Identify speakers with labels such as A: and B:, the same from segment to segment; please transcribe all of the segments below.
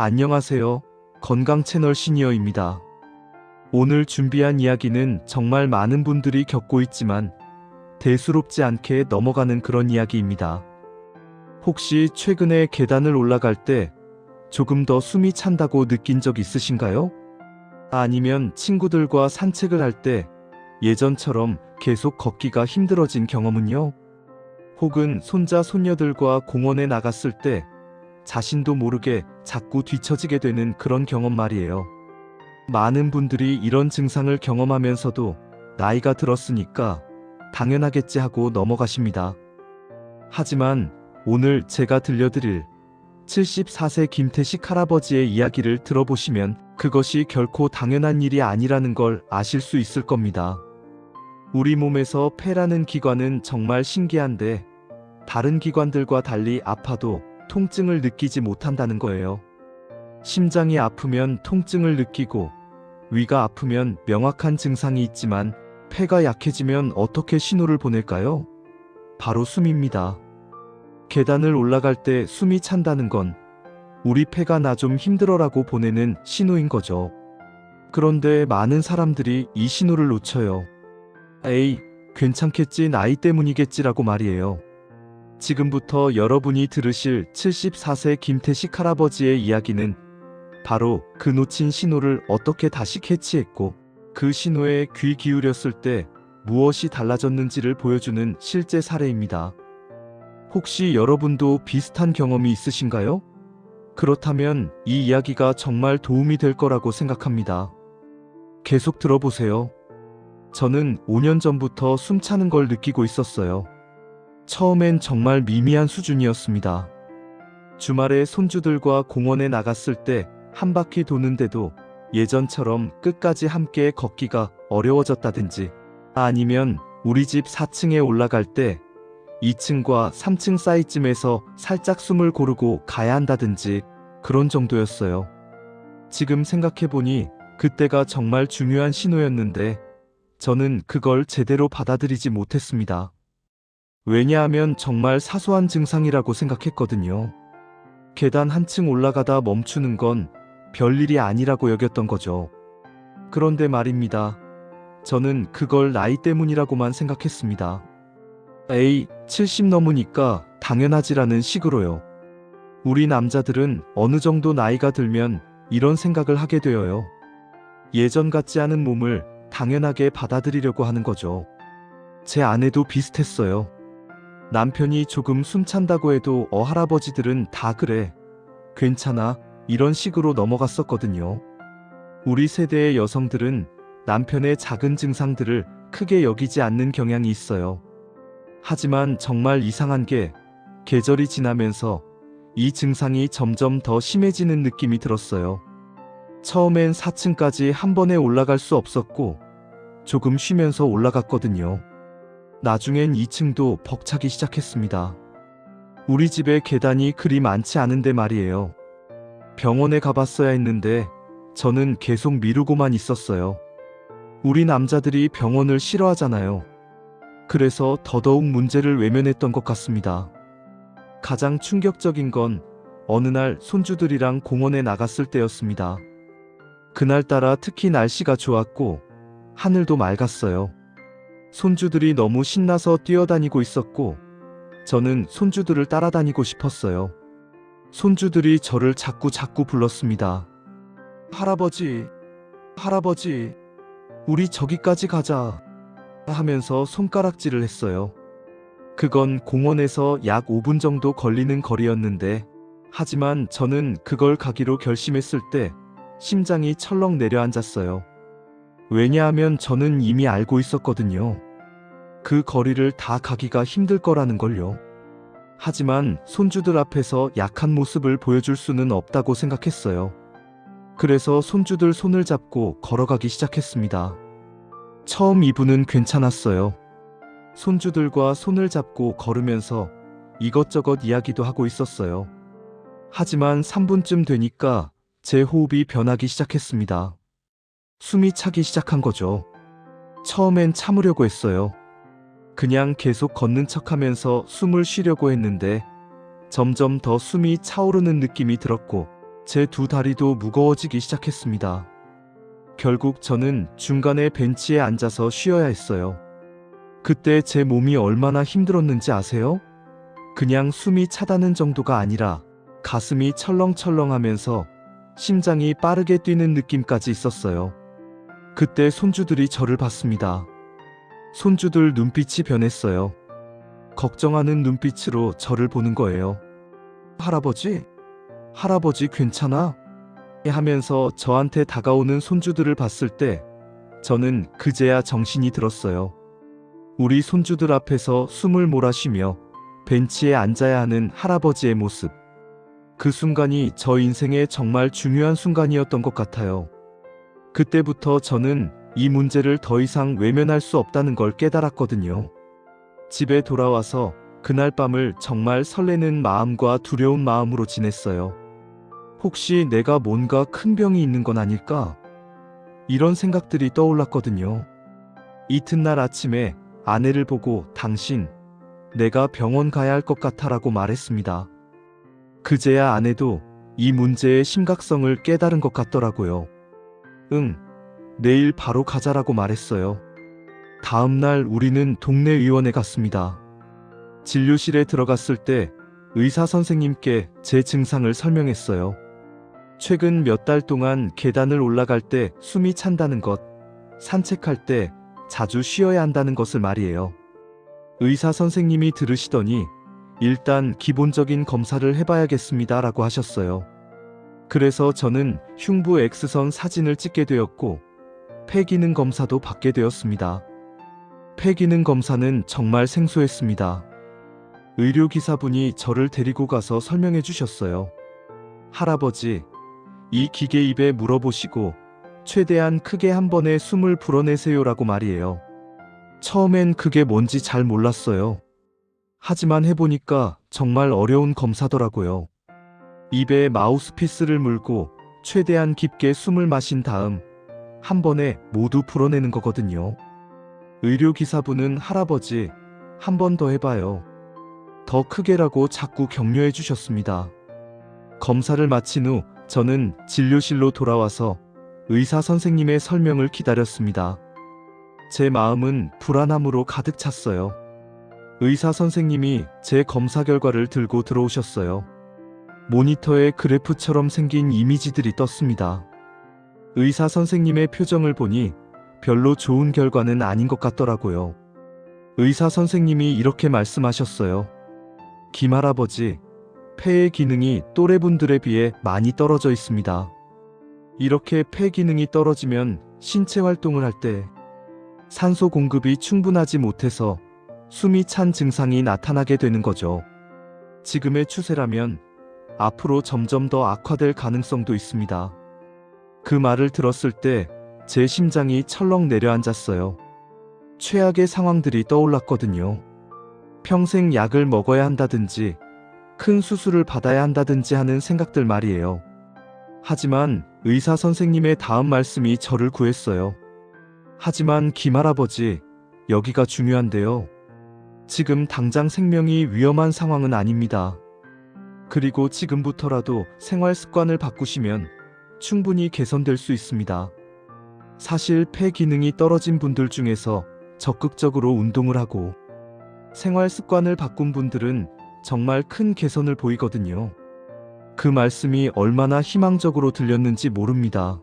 A: 안녕하세요. 건강 채널 시니어입니다. 오늘 준비한 이야기는 정말 많은 분들이 겪고 있지만 대수롭지 않게 넘어가는 그런 이야기입니다. 혹시 최근에 계단을 올라갈 때 조금 더 숨이 찬다고 느낀 적 있으신가요? 아니면 친구들과 산책을 할 때 예전처럼 계속 걷기가 힘들어진 경험은요? 혹은 손자 손녀들과 공원에 나갔을 때 자신도 모르게 자꾸 뒤처지게 되는 그런 경험 말이에요. 많은 분들이 이런 증상을 경험하면서도 나이가 들었으니까 당연하겠지 하고 넘어가십니다. 하지만 오늘 제가 들려드릴 74세 김태식 할아버지의 이야기를 들어보시면 그것이 결코 당연한 일이 아니라는 걸 아실 수 있을 겁니다. 우리 몸에서 폐라는 기관은 정말 신기한데 다른 기관들과 달리 아파도 통증을 느끼지 못한다는 거예요. 심장이 아프면 통증을 느끼고 위가 아프면 명확한 증상이 있지만 폐가 약해지면 어떻게 신호를 보낼까요? 바로 숨입니다. 계단을 올라갈 때 숨이 찬다는 건 우리 폐가 나 좀 힘들어라고 보내는 신호인 거죠. 그런데 많은 사람들이 이 신호를 놓쳐요. 에이, 괜찮겠지, 나이 때문이겠지라고 말이에요. 지금부터 여러분이 들으실 74세 김태식 할아버지의 이야기는 바로 그 놓친 신호를 어떻게 다시 캐치했고 그 신호에 귀 기울였을 때 무엇이 달라졌는지를 보여주는 실제 사례입니다. 혹시 여러분도 비슷한 경험이 있으신가요? 그렇다면 이 이야기가 정말 도움이 될 거라고 생각합니다. 계속 들어보세요. 저는 5년 전부터 숨 차는 걸 느끼고 있었어요. 처음엔 정말 미미한 수준이었습니다. 주말에 손주들과 공원에 나갔을 때 한 바퀴 도는데도 예전처럼 끝까지 함께 걷기가 어려워졌다든지 아니면 우리 집 4층에 올라갈 때 2층과 3층 사이쯤에서 살짝 숨을 고르고 가야 한다든지 그런 정도였어요. 지금 생각해보니 그때가 정말 중요한 신호였는데 저는 그걸 제대로 받아들이지 못했습니다. 왜냐하면 정말 사소한 증상이라고 생각했거든요. 계단 한층 올라가다 멈추는 건 별일이 아니라고 여겼던 거죠. 그런데 말입니다. 저는 그걸 나이 때문이라고만 생각했습니다. 에이, 70 넘으니까 당연하지라는 식으로요. 우리 남자들은 어느 정도 나이가 들면 이런 생각을 하게 되어요. 예전 같지 않은 몸을 당연하게 받아들이려고 하는 거죠. 제 아내도 비슷했어요. 남편이 조금 숨찬다고 해도 어 할아버지들은 다 그래. 괜찮아. 이런 식으로 넘어갔었거든요. 우리 세대의 여성들은 남편의 작은 증상들을 크게 여기지 않는 경향이 있어요. 하지만 정말 이상한 게 계절이 지나면서 이 증상이 점점 더 심해지는 느낌이 들었어요. 처음엔 4층까지 한 번에 올라갈 수 없었고 조금 쉬면서 올라갔거든요. 나중엔 2층도 벅차기 시작했습니다. 우리 집에 계단이 그리 많지 않은데 말이에요. 병원에 가봤어야 했는데 저는 계속 미루고만 있었어요. 우리 남자들이 병원을 싫어하잖아요. 그래서 더더욱 문제를 외면했던 것 같습니다. 가장 충격적인 건 어느 날 손주들이랑 공원에 나갔을 때였습니다. 그날따라 특히 날씨가 좋았고 하늘도 맑았어요. 손주들이 너무 신나서 뛰어다니고 있었고 저는 손주들을 따라다니고 싶었어요. 손주들이 저를 자꾸 자꾸 불렀습니다. 할아버지, 할아버지, 우리 저기까지 가자. 하면서 손가락질을 했어요. 그건 공원에서 약 5분 정도 걸리는 거리였는데, 하지만 저는 그걸 가기로 결심했을 때 심장이 철렁 내려앉았어요. 왜냐하면 저는 이미 알고 있었거든요. 그 거리를 다 가기가 힘들 거라는 걸요. 하지만 손주들 앞에서 약한 모습을 보여줄 수는 없다고 생각했어요. 그래서 손주들 손을 잡고 걸어가기 시작했습니다. 처음 2분은 괜찮았어요. 손주들과 손을 잡고 걸으면서 이것저것 이야기도 하고 있었어요. 하지만 3분쯤 되니까 제 호흡이 변하기 시작했습니다. 숨이 차기 시작한 거죠. 처음엔 참으려고 했어요. 그냥 계속 걷는 척 하면서 숨을 쉬려고 했는데 점점 더 숨이 차오르는 느낌이 들었고 제 두 다리도 무거워지기 시작했습니다. 결국 저는 중간에 벤치에 앉아서 쉬어야 했어요. 그때 제 몸이 얼마나 힘들었는지 아세요? 그냥 숨이 차다는 정도가 아니라 가슴이 철렁철렁 하면서 심장이 빠르게 뛰는 느낌까지 있었어요. 그때 손주들이 저를 봤습니다. 손주들 눈빛이 변했어요. 걱정하는 눈빛으로 저를 보는 거예요. 할아버지? 할아버지 괜찮아? 하면서 저한테 다가오는 손주들을 봤을 때 저는 그제야 정신이 들었어요. 우리 손주들 앞에서 숨을 몰아쉬며 벤치에 앉아야 하는 할아버지의 모습. 그 순간이 저 인생의 정말 중요한 순간이었던 것 같아요. 그때부터 저는 이 문제를 더 이상 외면할 수 없다는 걸 깨달았거든요. 집에 돌아와서 그날 밤을 정말 설레는 마음과 두려운 마음으로 지냈어요. 혹시 내가 뭔가 큰 병이 있는 건 아닐까? 이런 생각들이 떠올랐거든요. 이튿날 아침에 아내를 보고 당신, 내가 병원 가야 할 것 같아라고 말했습니다. 그제야 아내도 이 문제의 심각성을 깨달은 것 같더라고요. 응, 내일 바로 가자라고 말했어요. 다음 날 우리는 동네 의원에 갔습니다. 진료실에 들어갔을 때 의사 선생님께 제 증상을 설명했어요. 최근 몇 달 동안 계단을 올라갈 때 숨이 찬다는 것, 산책할 때 자주 쉬어야 한다는 것을 말이에요. 의사 선생님이 들으시더니 일단 기본적인 검사를 해봐야겠습니다 라고 하셨어요. 그래서 저는 흉부 X선 사진을 찍게 되었고 폐기능 검사도 받게 되었습니다. 폐기능 검사는 정말 생소했습니다. 의료기사분이 저를 데리고 가서 설명해 주셨어요. 할아버지, 이 기계 입에 물어보시고 최대한 크게 한 번에 숨을 불어내세요라고 말이에요. 처음엔 그게 뭔지 잘 몰랐어요. 하지만 해보니까 정말 어려운 검사더라고요. 입에 마우스피스를 물고 최대한 깊게 숨을 마신 다음 한 번에 모두 풀어내는 거거든요. 의료기사분은 할아버지, 한 번 더 해봐요. 더 크게라고 자꾸 격려해 주셨습니다. 검사를 마친 후 저는 진료실로 돌아와서 의사 선생님의 설명을 기다렸습니다. 제 마음은 불안함으로 가득 찼어요. 의사 선생님이 제 검사 결과를 들고 들어오셨어요. 모니터에 그래프처럼 생긴 이미지들이 떴습니다. 의사 선생님의 표정을 보니 별로 좋은 결과는 아닌 것 같더라고요. 의사 선생님이 이렇게 말씀하셨어요. 김 할아버지, 폐의 기능이 또래분들에 비해 많이 떨어져 있습니다. 이렇게 폐 기능이 떨어지면 신체 활동을 할 때 산소 공급이 충분하지 못해서 숨이 찬 증상이 나타나게 되는 거죠. 지금의 추세라면 앞으로 점점 더 악화될 가능성도 있습니다. 그 말을 들었을 때 제 심장이 철렁 내려앉았어요. 최악의 상황들이 떠올랐거든요. 평생 약을 먹어야 한다든지 큰 수술을 받아야 한다든지 하는 생각들 말이에요. 하지만 의사 선생님의 다음 말씀이 저를 구했어요. 하지만 김할아버지, 여기가 중요한데요. 지금 당장 생명이 위험한 상황은 아닙니다. 그리고 지금부터라도 생활 습관을 바꾸시면 충분히 개선될 수 있습니다. 사실 폐 기능이 떨어진 분들 중에서 적극적으로 운동을 하고 생활 습관을 바꾼 분들은 정말 큰 개선을 보이거든요. 그 말씀이 얼마나 희망적으로 들렸는지 모릅니다.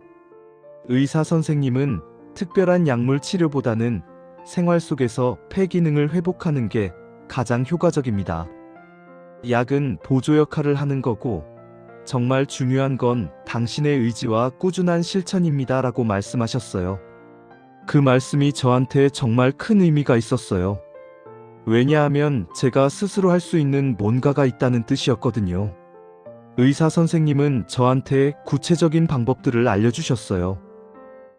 A: 의사 선생님은 특별한 약물 치료보다는 생활 속에서 폐 기능을 회복하는 게 가장 효과적입니다. 약은 보조 역할을 하는 거고 정말 중요한 건 당신의 의지와 꾸준한 실천입니다. 라고 말씀하셨어요. 그 말씀이 저한테 정말 큰 의미가 있었어요. 왜냐하면 제가 스스로 할 수 있는 뭔가가 있다는 뜻이었거든요. 의사 선생님은 저한테 구체적인 방법들을 알려주셨어요.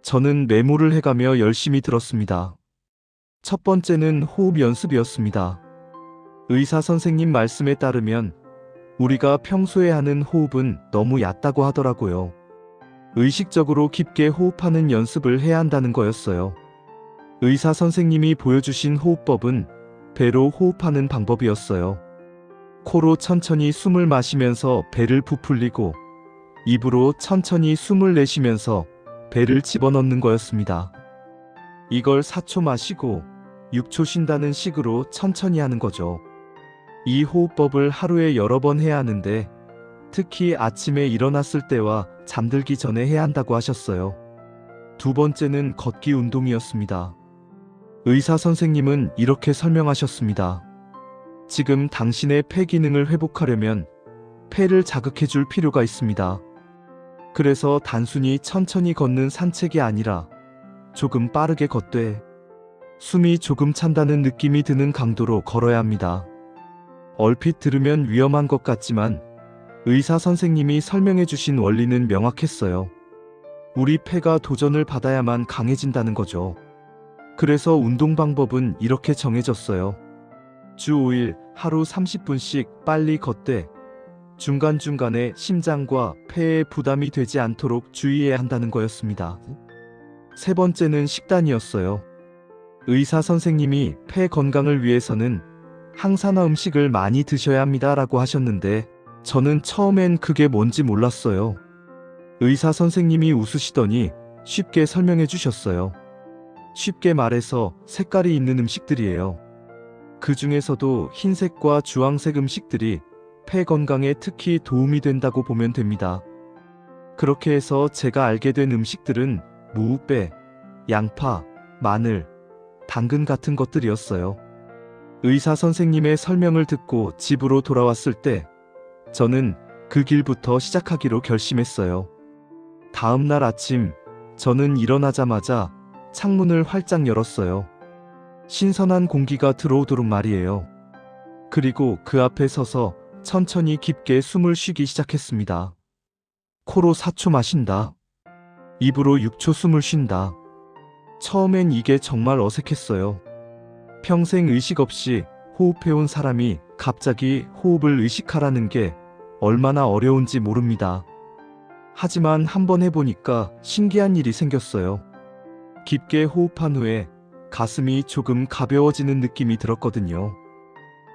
A: 저는 메모를 해가며 열심히 들었습니다. 첫 번째는 호흡 연습이었습니다. 의사 선생님 말씀에 따르면 우리가 평소에 하는 호흡은 너무 얕다고 하더라고요. 의식적으로 깊게 호흡하는 연습을 해야 한다는 거였어요. 의사 선생님이 보여주신 호흡법은 배로 호흡하는 방법이었어요. 코로 천천히 숨을 마시면서 배를 부풀리고 입으로 천천히 숨을 내쉬면서 배를 집어넣는 거였습니다. 이걸 4초 마시고 6초 쉰다는 식으로 천천히 하는 거죠. 이 호흡법을 하루에 여러 번 해야 하는데 특히 아침에 일어났을 때와 잠들기 전에 해야 한다고 하셨어요. 두 번째는 걷기 운동이었습니다. 의사 선생님은 이렇게 설명하셨습니다. 지금 당신의 폐 기능을 회복하려면 폐를 자극해 줄 필요가 있습니다. 그래서 단순히 천천히 걷는 산책이 아니라 조금 빠르게 걷되 숨이 조금 찬다는 느낌이 드는 강도로 걸어야 합니다. 얼핏 들으면 위험한 것 같지만 의사 선생님이 설명해 주신 원리는 명확했어요. 우리 폐가 도전을 받아야만 강해진다는 거죠. 그래서 운동 방법은 이렇게 정해졌어요. 주 5일 하루 30분씩 빨리 걷되 중간중간에 심장과 폐에 부담이 되지 않도록 주의해야 한다는 거였습니다. 세 번째는 식단이었어요. 의사 선생님이 폐 건강을 위해서는 항산화 음식을 많이 드셔야 합니다 라고 하셨는데 저는 처음엔 그게 뭔지 몰랐어요. 의사 선생님이 웃으시더니 쉽게 설명해 주셨어요. 쉽게 말해서 색깔이 있는 음식들이에요. 그 중에서도 흰색과 주황색 음식들이 폐 건강에 특히 도움이 된다고 보면 됩니다. 그렇게 해서 제가 알게 된 음식들은 무배, 양파, 마늘, 당근 같은 것들이었어요. 의사 선생님의 설명을 듣고 집으로 돌아왔을 때 저는 그 길부터 시작하기로 결심했어요. 다음 날 아침 저는 일어나자마자 창문을 활짝 열었어요. 신선한 공기가 들어오도록 말이에요. 그리고 그 앞에 서서 천천히 깊게 숨을 쉬기 시작했습니다. 코로 4초 마신다. 입으로 6초 숨을 쉰다. 처음엔 이게 정말 어색했어요. 평생 의식 없이 호흡해온 사람이 갑자기 호흡을 의식하라는 게 얼마나 어려운지 모릅니다. 하지만 한번 해보니까 신기한 일이 생겼어요. 깊게 호흡한 후에 가슴이 조금 가벼워지는 느낌이 들었거든요.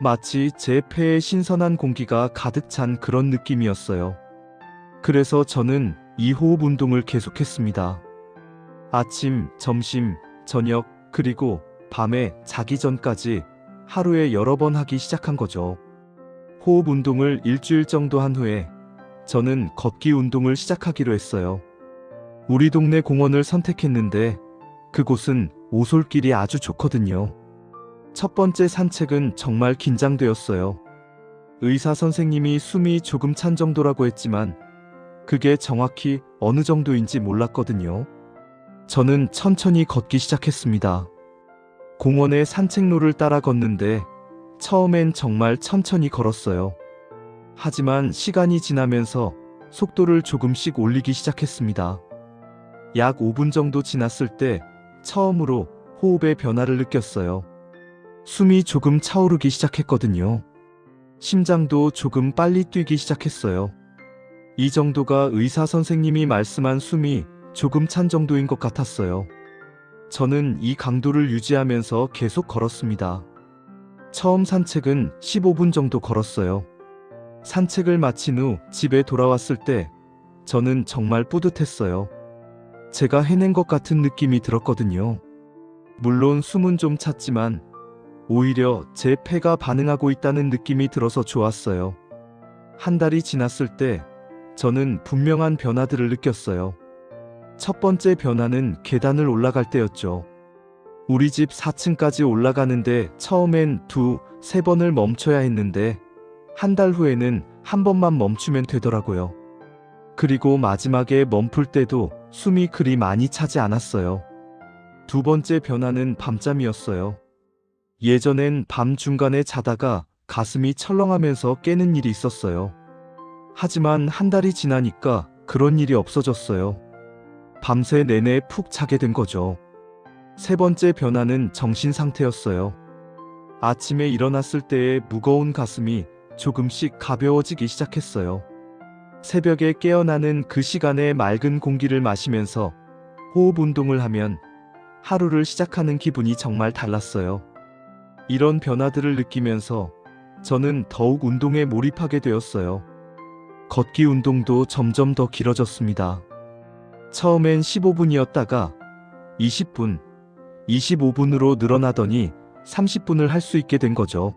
A: 마치 제 폐에 신선한 공기가 가득 찬 그런 느낌이었어요. 그래서 저는 이 호흡 운동을 계속했습니다. 아침, 점심, 저녁, 그리고 밤에 자기 전까지 하루에 여러 번 하기 시작한 거죠. 호흡 운동을 일주일 정도 한 후에 저는 걷기 운동을 시작하기로 했어요. 우리 동네 공원을 선택했는데 그곳은 오솔길이 아주 좋거든요. 첫 번째 산책은 정말 긴장되었어요. 의사 선생님이 숨이 조금 찬 정도라고 했지만 그게 정확히 어느 정도인지 몰랐거든요. 저는 천천히 걷기 시작했습니다. 공원의 산책로를 따라 걷는데 처음엔 정말 천천히 걸었어요. 하지만 시간이 지나면서 속도를 조금씩 올리기 시작했습니다. 약 5분 정도 지났을 때 처음으로 호흡의 변화를 느꼈어요. 숨이 조금 차오르기 시작했거든요. 심장도 조금 빨리 뛰기 시작했어요. 이 정도가 의사 선생님이 말씀한 숨이 조금 찬 정도인 것 같았어요. 저는 이 강도를 유지하면서 계속 걸었습니다. 처음 산책은 15분 정도 걸었어요. 산책을 마친 후 집에 돌아왔을 때 저는 정말 뿌듯했어요. 제가 해낸 것 같은 느낌이 들었거든요. 물론 숨은 좀 찼지만 오히려 제 폐가 반응하고 있다는 느낌이 들어서 좋았어요. 한 달이 지났을 때 저는 분명한 변화들을 느꼈어요. 첫 번째 변화는 계단을 올라갈 때였죠. 우리 집 4층까지 올라가는데 처음엔 두, 세 번을 멈춰야 했는데 한 달 후에는 한 번만 멈추면 되더라고요. 그리고 마지막에 멈출 때도 숨이 그리 많이 차지 않았어요. 두 번째 변화는 밤잠이었어요. 예전엔 밤 중간에 자다가 가슴이 철렁하면서 깨는 일이 있었어요. 하지만 한 달이 지나니까 그런 일이 없어졌어요. 밤새 내내 푹 자게 된 거죠. 세 번째 변화는 정신 상태였어요. 아침에 일어났을 때의 무거운 가슴이 조금씩 가벼워지기 시작했어요. 새벽에 깨어나는 그 시간에 맑은 공기를 마시면서 호흡 운동을 하면 하루를 시작하는 기분이 정말 달랐어요. 이런 변화들을 느끼면서 저는 더욱 운동에 몰입하게 되었어요. 걷기 운동도 점점 더 길어졌습니다. 처음엔 15분이었다가 20분, 25분으로 늘어나더니 30분을 할 수 있게 된 거죠.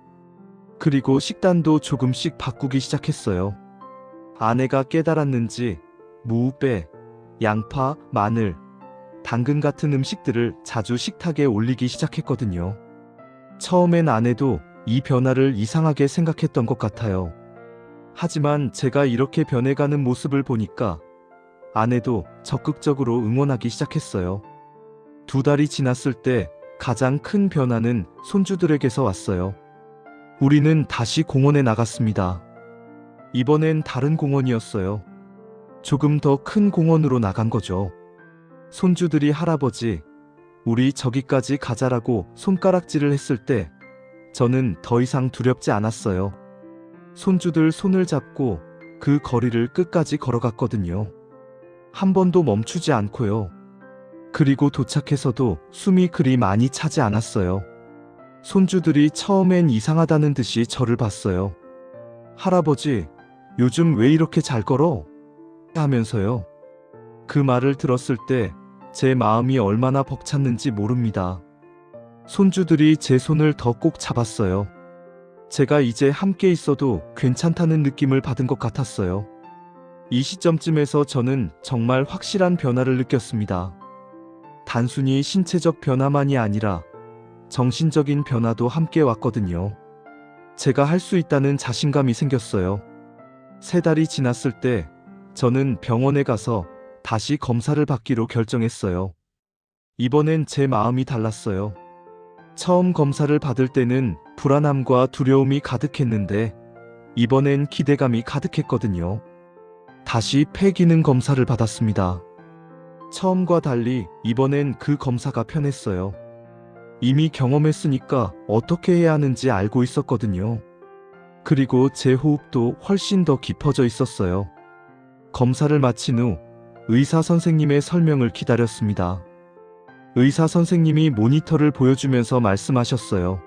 A: 그리고 식단도 조금씩 바꾸기 시작했어요. 아내가 깨달았는지 무, 빼, 양파, 마늘, 당근 같은 음식들을 자주 식탁에 올리기 시작했거든요. 처음엔 아내도 이 변화를 이상하게 생각했던 것 같아요. 하지만 제가 이렇게 변해가는 모습을 보니까 아내도 적극적으로 응원하기 시작했어요. 두 달이 지났을 때 가장 큰 변화는 손주들에게서 왔어요. 우리는 다시 공원에 나갔습니다. 이번엔 다른 공원이었어요. 조금 더 큰 공원으로 나간 거죠. 손주들이 할아버지, 우리 저기까지 가자라고 손가락질을 했을 때 저는 더 이상 두렵지 않았어요. 손주들 손을 잡고 그 거리를 끝까지 걸어갔거든요. 한 번도 멈추지 않고요. 그리고 도착해서도 숨이 그리 많이 차지 않았어요. 손주들이 처음엔 이상하다는 듯이 저를 봤어요. 할아버지, 요즘 왜 이렇게 잘 걸어? 하면서요. 그 말을 들었을 때 제 마음이 얼마나 벅찼는지 모릅니다. 손주들이 제 손을 더 꼭 잡았어요. 제가 이제 함께 있어도 괜찮다는 느낌을 받은 것 같았어요. 이 시점쯤에서 저는 정말 확실한 변화를 느꼈습니다. 단순히 신체적 변화만이 아니라 정신적인 변화도 함께 왔거든요. 제가 할 수 있다는 자신감이 생겼어요. 세 달이 지났을 때 저는 병원에 가서 다시 검사를 받기로 결정했어요. 이번엔 제 마음이 달랐어요. 처음 검사를 받을 때는 불안함과 두려움이 가득했는데 이번엔 기대감이 가득했거든요. 다시 폐 기능 검사를 받았습니다. 처음과 달리 이번엔 그 검사가 편했어요. 이미 경험했으니까 어떻게 해야 하는지 알고 있었거든요. 그리고 제 호흡도 훨씬 더 깊어져 있었어요. 검사를 마친 후 의사 선생님의 설명을 기다렸습니다. 의사 선생님이 모니터를 보여주면서 말씀하셨어요.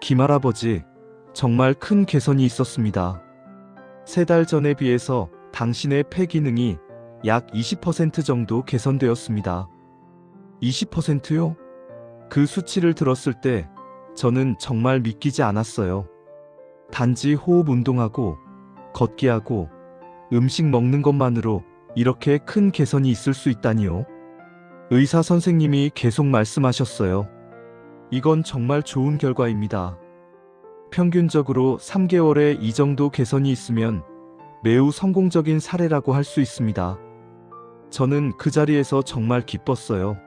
A: 김할아버지, 정말 큰 개선이 있었습니다. 세 달 전에 비해서 당신의 폐 기능이 약 20% 정도 개선되었습니다. 20%요? 그 수치를 들었을 때 저는 정말 믿기지 않았어요. 단지 호흡 운동하고 걷기 하고 음식 먹는 것만으로 이렇게 큰 개선이 있을 수 있다니요. 의사 선생님이 계속 말씀하셨어요. 이건 정말 좋은 결과입니다. 평균적으로 3개월에 이 정도 개선이 있으면 매우 성공적인 사례라고 할 수 있습니다. 저는 그 자리에서 정말 기뻤어요.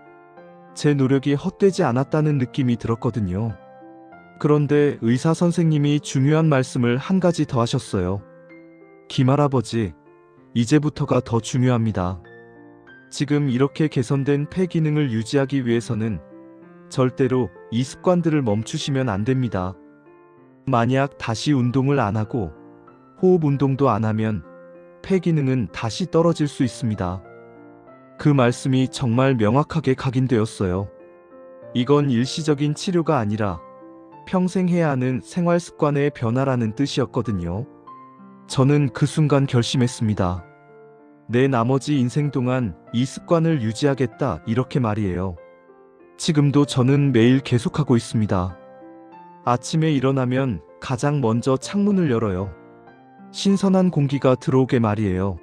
A: 제 노력이 헛되지 않았다는 느낌이 들었거든요. 그런데 의사 선생님이 중요한 말씀을 한 가지 더 하셨어요. 김할아버지, 이제부터가 더 중요합니다. 지금 이렇게 개선된 폐 기능을 유지하기 위해서는 절대로 이 습관들을 멈추시면 안 됩니다. 만약 다시 운동을 안 하고 호흡 운동도 안 하면 폐 기능은 다시 떨어질 수 있습니다. 그 말씀이 정말 명확하게 각인되었어요. 이건 일시적인 치료가 아니라 평생 해야 하는 생활 습관의 변화라는 뜻이었거든요. 저는 그 순간 결심했습니다. 내 나머지 인생 동안 이 습관을 유지하겠다 이렇게 말이에요. 지금도 저는 매일 계속하고 있습니다. 아침에 일어나면 가장 먼저 창문을 열어요. 신선한 공기가 들어오게 말이에요.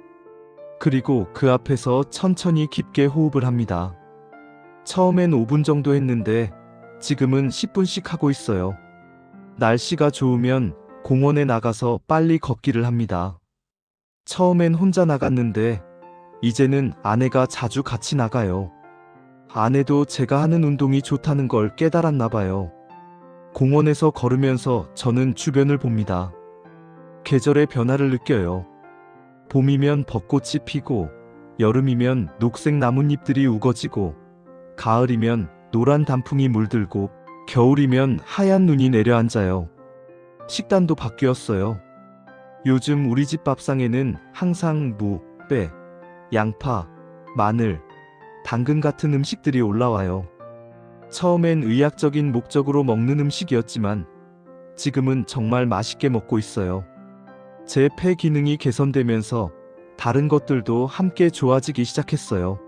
A: 그리고 그 앞에서 천천히 깊게 호흡을 합니다. 처음엔 5분 정도 했는데 지금은 10분씩 하고 있어요. 날씨가 좋으면 공원에 나가서 빨리 걷기를 합니다. 처음엔 혼자 나갔는데 이제는 아내가 자주 같이 나가요. 아내도 제가 하는 운동이 좋다는 걸 깨달았나 봐요. 공원에서 걸으면서 저는 주변을 봅니다. 계절의 변화를 느껴요. 봄이면 벚꽃이 피고, 여름이면 녹색 나뭇잎들이 우거지고, 가을이면 노란 단풍이 물들고, 겨울이면 하얀 눈이 내려앉아요. 식단도 바뀌었어요. 요즘 우리 집 밥상에는 항상 무, 빼, 양파, 마늘, 당근 같은 음식들이 올라와요. 처음엔 의학적인 목적으로 먹는 음식이었지만 지금은 정말 맛있게 먹고 있어요. 제 폐 기능이 개선되면서 다른 것들도 함께 좋아지기 시작했어요.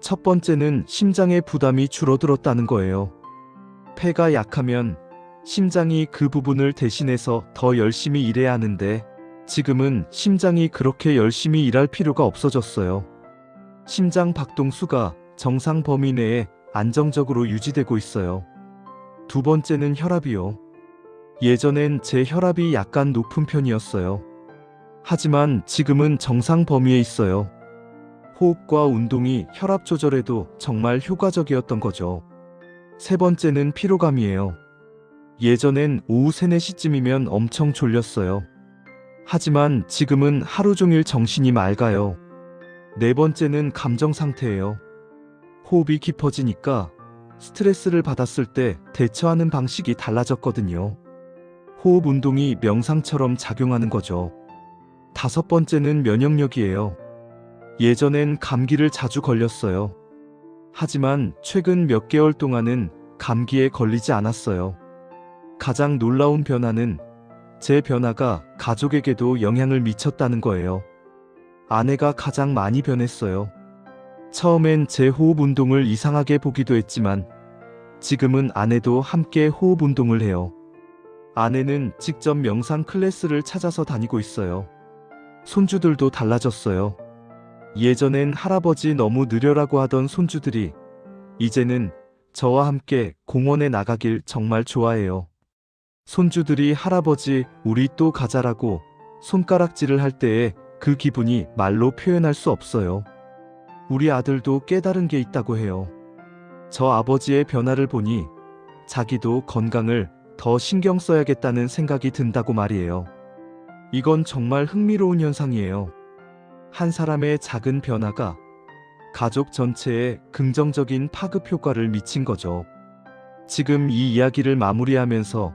A: 첫 번째는 심장의 부담이 줄어들었다는 거예요. 폐가 약하면 심장이 그 부분을 대신해서 더 열심히 일해야 하는데 지금은 심장이 그렇게 열심히 일할 필요가 없어졌어요. 심장 박동수가 정상 범위 내에 안정적으로 유지되고 있어요. 두 번째는 혈압이요. 예전엔 제 혈압이 약간 높은 편이었어요. 하지만 지금은 정상 범위에 있어요. 호흡과 운동이 혈압 조절에도 정말 효과적이었던 거죠. 세 번째는 피로감이에요. 예전엔 오후 3, 4시쯤이면 엄청 졸렸어요. 하지만 지금은 하루 종일 정신이 맑아요. 네 번째는 감정 상태예요. 호흡이 깊어지니까 스트레스를 받았을 때 대처하는 방식이 달라졌거든요. 호흡 운동이 명상처럼 작용하는 거죠. 다섯 번째는 면역력이에요. 예전엔 감기를 자주 걸렸어요. 하지만 최근 몇 개월 동안은 감기에 걸리지 않았어요. 가장 놀라운 변화는 제 변화가 가족에게도 영향을 미쳤다는 거예요. 아내가 가장 많이 변했어요. 처음엔 제 호흡 운동을 이상하게 보기도 했지만 지금은 아내도 함께 호흡 운동을 해요. 아내는 직접 명상 클래스를 찾아서 다니고 있어요. 손주들도 달라졌어요. 예전엔 할아버지 너무 느려라고 하던 손주들이 이제는 저와 함께 공원에 나가길 정말 좋아해요. 손주들이 할아버지 우리 또 가자라고 손가락질을 할 때에 그 기분이 말로 표현할 수 없어요. 우리 아들도 깨달은 게 있다고 해요. 저 아버지의 변화를 보니 자기도 건강을 더 신경 써야겠다는 생각이 든다고 말이에요. 이건 정말 흥미로운 현상이에요. 한 사람의 작은 변화가 가족 전체에 긍정적인 파급 효과를 미친 거죠. 지금 이 이야기를 마무리하면서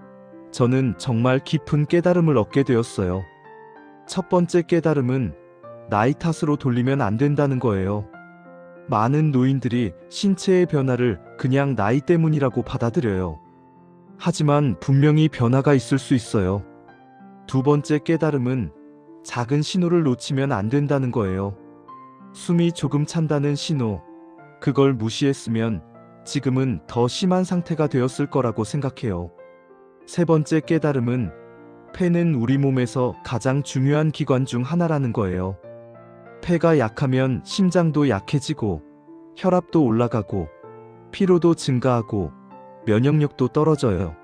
A: 저는 정말 깊은 깨달음을 얻게 되었어요. 첫 번째 깨달음은 나이 탓으로 돌리면 안 된다는 거예요. 많은 노인들이 신체의 변화를 그냥 나이 때문이라고 받아들여요. 하지만 분명히 변화가 있을 수 있어요. 두 번째 깨달음은 작은 신호를 놓치면 안 된다는 거예요. 숨이 조금 찬다는 신호. 그걸 무시했으면 지금은 더 심한 상태가 되었을 거라고 생각해요. 세 번째 깨달음은 폐는 우리 몸에서 가장 중요한 기관 중 하나라는 거예요. 폐가 약하면 심장도 약해지고 혈압도 올라가고 피로도 증가하고 면역력도 떨어져요.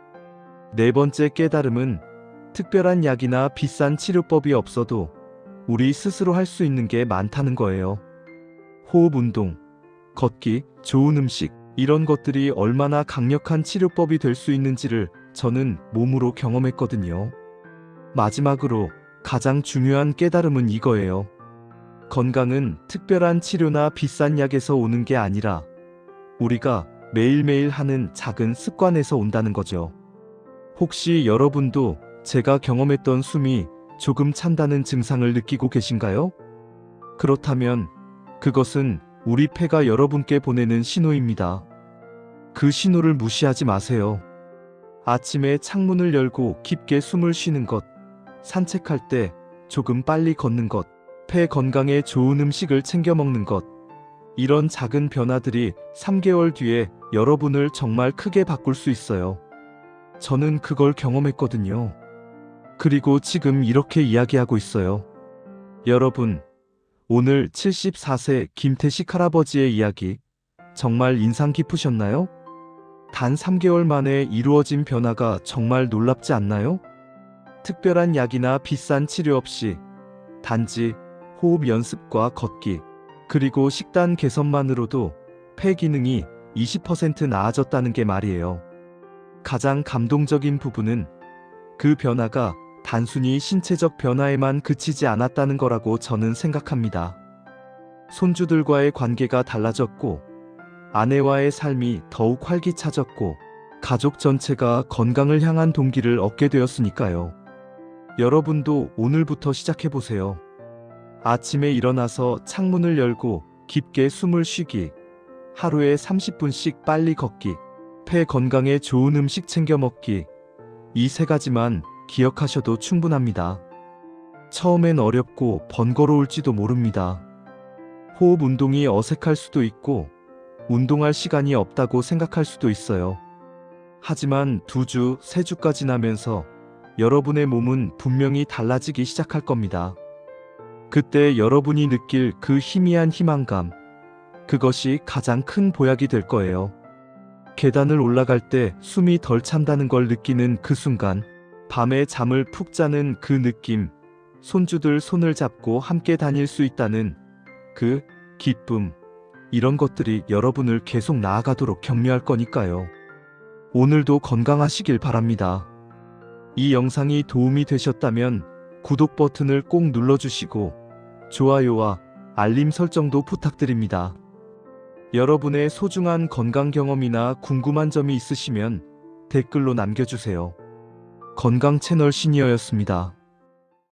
A: 네 번째 깨달음은 특별한 약이나 비싼 치료법이 없어도 우리 스스로 할 수 있는 게 많다는 거예요. 호흡 운동, 걷기, 좋은 음식, 이런 것들이 얼마나 강력한 치료법이 될 수 있는지를 저는 몸으로 경험했거든요. 마지막으로 가장 중요한 깨달음은 이거예요. 건강은 특별한 치료나 비싼 약에서 오는 게 아니라 우리가 매일매일 하는 작은 습관에서 온다는 거죠. 혹시 여러분도 제가 경험했던 숨이 조금 찬다는 증상을 느끼고 계신가요? 그렇다면 그것은 우리 폐가 여러분께 보내는 신호입니다. 그 신호를 무시하지 마세요. 아침에 창문을 열고 깊게 숨을 쉬는 것, 산책할 때 조금 빨리 걷는 것, 폐 건강에 좋은 음식을 챙겨 먹는 것, 이런 작은 변화들이 3개월 뒤에 여러분을 정말 크게 바꿀 수 있어요. 저는 그걸 경험했거든요. 그리고 지금 이렇게 이야기하고 있어요. 여러분, 오늘 74세 김태식 할아버지의 이야기 정말 인상 깊으셨나요? 단 3개월 만에 이루어진 변화가 정말 놀랍지 않나요? 특별한 약이나 비싼 치료 없이 단지 호흡 연습과 걷기, 그리고 식단 개선만으로도 폐 기능이 20% 나아졌다는 게 말이에요. 가장 감동적인 부분은 그 변화가 단순히 신체적 변화에만 그치지 않았다는 거라고 저는 생각합니다. 손주들과의 관계가 달라졌고, 아내와의 삶이 더욱 활기차졌고, 가족 전체가 건강을 향한 동기를 얻게 되었으니까요. 여러분도 오늘부터 시작해보세요. 아침에 일어나서 창문을 열고 깊게 숨을 쉬기, 하루에 30분씩 빨리 걷기, 폐 건강에 좋은 음식 챙겨 먹기, 이 세 가지만 기억하셔도 충분합니다. 처음엔 어렵고 번거로울지도 모릅니다. 호흡 운동이 어색할 수도 있고, 운동할 시간이 없다고 생각할 수도 있어요. 하지만 두 주, 세 주가 지나면서 여러분의 몸은 분명히 달라지기 시작할 겁니다. 그때 여러분이 느낄 그 희미한 희망감, 그것이 가장 큰 보약이 될 거예요. 계단을 올라갈 때 숨이 덜 찬다는 걸 느끼는 그 순간, 밤에 잠을 푹 자는 그 느낌, 손주들 손을 잡고 함께 다닐 수 있다는 그 기쁨, 이런 것들이 여러분을 계속 나아가도록 격려할 거니까요. 오늘도 건강하시길 바랍니다. 이 영상이 도움이 되셨다면 구독 버튼을 꼭 눌러주시고 좋아요와 알림 설정도 부탁드립니다. 여러분의 소중한 건강 경험이나 궁금한 점이 있으시면 댓글로 남겨주세요. 건강 채널 시니어였습니다.